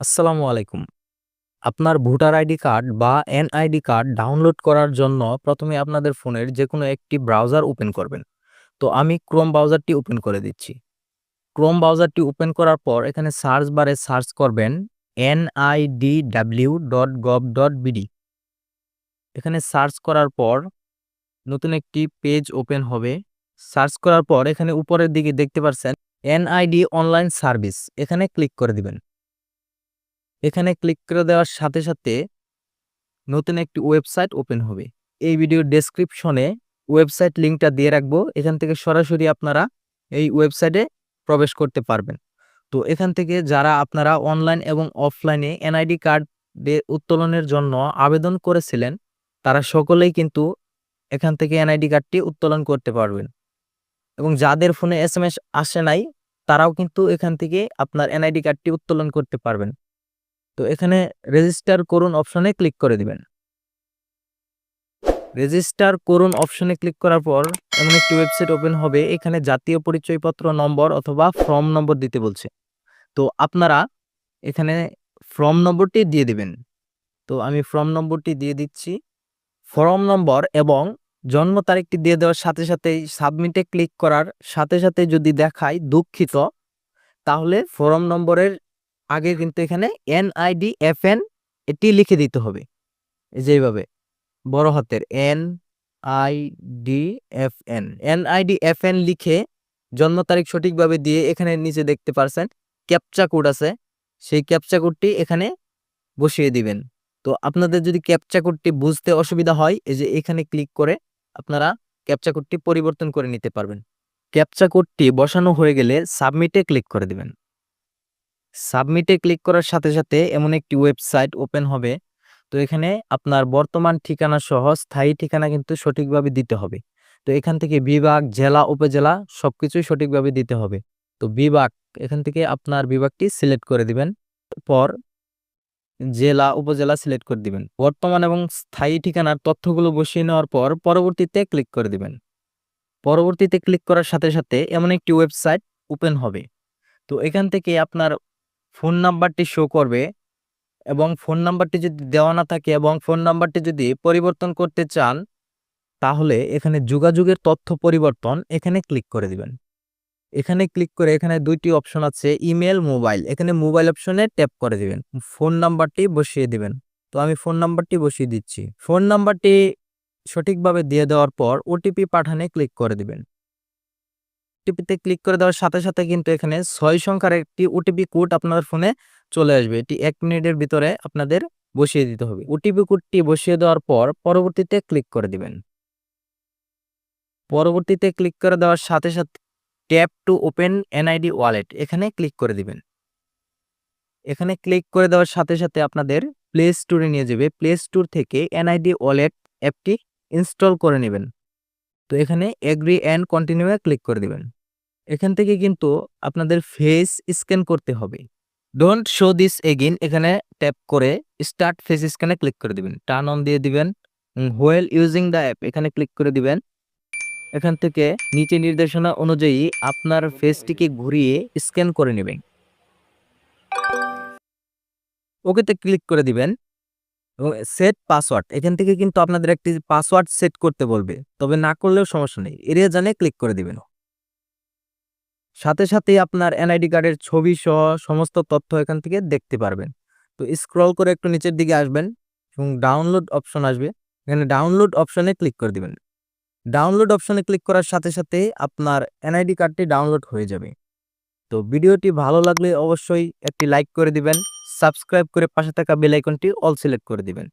আসসালামু আলাইকুম। আপনার ভোটার আইডি কার্ড বা এনআইডি কার্ড ডাউনলোড করার জন্য প্রথমে আপনাদের ফোনের যে কোনো একটি ব্রাউজার ওপেন করবেন। তো আমি ক্রোম ব্রাউজারটি ওপেন করে দিচ্ছি। ক্রোম ব্রাউজারটি ওপেন করার পর এখানে সার্চ বারে সার্চ করবেন nidw.gov.bd এখানে সার্চ করার পর নতুন একটি পেজ ওপেন হবে। সার্চ করার পর এখানে উপরের দিকে দেখতে পাচ্ছেন এনআইডি অনলাইন সার্ভিস এখানে ক্লিক করে দিবেন। এখানে ক্লিক করে দেওয়ার সাথে সাথে নতুন একটি ওয়েবসাইট ওপেন হবে। এই ভিডিওর ডেসক্রিপশনে ওয়েবসাইট লিঙ্কটা দিয়ে রাখব। এখান থেকে সরাসরি আপনারা এই ওয়েবসাইটে প্রবেশ করতে পারবেন। তো এখান থেকে যারা আপনারা অনলাইন এবং অফলাইনে এনআইডি কার্ডে উত্তোলনের জন্য আবেদন করেছিলেন, তারা সকলেই কিন্তু এখান থেকে এনআইডি কার্ডটি উত্তোলন করতে পারবেন। এবং যাদের ফোনে এস আসে নাই, তারাও কিন্তু এখান থেকে আপনার এনআইডি কার্ডটি উত্তোলন করতে পারবেন। তো এখানে রেজিস্টার করুন অপশনে ক্লিক করে দিবেন। রেজিস্টার করুন অপশনে ক্লিক করার পর এমন একটি ওয়েবসাইট ওপেন হবে। এখানে জাতীয় পরিচয়পত্র নম্বর অথবা ফর্ম নম্বর দিতে বলছে। তো আপনারা এখানে ফর্ম নম্বরটি দিয়ে দিবেন। তো আমি ফর্ম নম্বরটি দিয়ে দিচ্ছি। ফর্ম নম্বর এবং জন্ম তারিখটি দিয়ে দেওয়ার সাথে সাথেই সাবমিটে ক্লিক করার সাথে সাথে যদি দেখায় দুঃখিত, তাহলে ফর্ম নম্বরের আগে কিন্তু এখানে এনআইডি এফএন এটি লিখে দিতে হবে। এই যে এইভাবে বড় হাতের এফ এন লিখে জন্ম তারিখ সঠিকভাবে দিয়ে এখানে নিচে দেখতে পারছেন ক্যাপচা কোড আছে। সেই ক্যাপচা কোডটি এখানে বসিয়ে দিবেন। তো আপনাদের যদি ক্যাপচা কোডটি বুঝতে অসুবিধা হয়, এই যে এখানে ক্লিক করে আপনারা ক্যাপচা কোডটি পরিবর্তন করে নিতে পারবেন। ক্যাপচা কোডটি বসানো হয়ে গেলে সাবমিটে ক্লিক করে দিবেন। সাবমিটে ক্লিক করার সাথে সাথে এমন একটি ওয়েবসাইট ওপেন হবে। তো এখানে আপনার বর্তমান ঠিকানা সহ স্থায়ী ঠিকানা কিন্তু সঠিকভাবে দিতে হবে। তো এখান থেকে বিভাগ, জেলা, উপজেলা সব কিছুই সঠিকভাবে দিতে হবে। তো বিভাগ এখান থেকে আপনার বিভাগটি সিলেক্ট করে দিবেন। পর জেলা, উপজেলা সিলেক্ট করে দিবেন। বর্তমান এবং স্থায়ী ঠিকানার তথ্যগুলো বসিয়ে নেওয়ার পর পরবর্তীতে ক্লিক করে দিবেন। পরবর্তীতে ক্লিক করার সাথে সাথে এমন একটি ওয়েবসাইট ওপেন হবে। তো এখান থেকে আপনার ফোন নাম্বারটি শো করবে এবং ফোন নাম্বারটি যদি দেওয়া না থাকে এবং ফোন নাম্বারটি যদি পরিবর্তন করতে চান, তাহলে এখানে যোগাযোগের তথ্য পরিবর্তন এখানে ক্লিক করে দিবেন। এখানে ক্লিক করে এখানে দুইটি অপশন আছে ইমেল, মোবাইল। এখানে মোবাইল অপশনে ট্যাপ করে দিবেন। ফোন নাম্বারটি বসিয়ে দিবেন। তো আমি ফোন নাম্বারটি বসিয়ে দিচ্ছি। ফোন নাম্বারটি সঠিকভাবে দিয়ে দেওয়ার পর ওটিপি পাঠানে ক্লিক করে দিবেন। ওটিপিতে ক্লিক করে দেওয়ার সাথে সাথে কিন্তু এখানে ছয় সংখ্যার একটি ওটিপি কোড আপনার ফোনে চলে আসবে। এটি এক মিনিটের ভিতরে আপনাদের বসিয়ে দিতে হবে। ওটিপি কোডটি বসিয়ে দেওয়ার পর পরবর্তীতে ক্লিক করে দিবেন। পরবর্তীতে ক্লিক করে দেওয়ার সাথে সাথে tap to open NID wallet এখানে ক্লিক করে দিবেন। এখানে ক্লিক করে দেওয়ার সাথে সাথে আপনাদের প্লে স্টোরে নিয়ে যাবে। প্লে স্টোর থেকে এনআইডি ওয়ালেট অ্যাপটি ইনস্টল করে নেবেন। তো এখানে এগ্রি অ্যান্ড কন্টিনিউ এ ক্লিক করে দিবেন। এখান থেকে কিন্তু আপনাদের ফেস স্ক্যান করতে হবে। ডোন্ট শো দিস এগেইন এখানে ট্যাপ করে স্টার্ট ফেস স্ক্যানে ক্লিক করে দিবেন। টার্ন অন দিয়ে দিবেন। হোয়েল ইউজিং দ্য অ্যাপ এখানে ক্লিক করে দিবেন। এখান থেকে নিচে নির্দেশনা অনুযায়ী আপনার ফেসটিকে ঘুরিয়ে স্ক্যান করে নেবেন। ওকেতে ক্লিক করে দিবেন এবং সেট পাসওয়ার্ড এখান থেকে কিন্তু আপনাদের একটি পাসওয়ার্ড সেট করতে বলবে। তবে না করলেও সমস্যা নেই। এরিয়া জানে ক্লিক করে দিবেন। সাথে সাথেই আপনার এনআইডি কার্ডের ছবি সহ সমস্ত তথ্য এখান থেকে দেখতে পারবেন। তো স্ক্রল করে একটু নিচের দিকে আসবেন এবং ডাউনলোড অপশন আসবে। এখানে ডাউনলোড অপশনে ক্লিক করে দিবেন। ডাউনলোড অপশনে ক্লিক করার সাথে সাথে আপনার এনআইডি কার্ডটি ডাউনলোড হয়ে যাবে। তো ভিডিওটি ভালো লাগলে অবশ্যই একটি লাইক করে দিবেন। সাবস্ক্রাইব করে পাশে থাকা বেল আইকনটি অল সিলেক্ট করে দিবেন।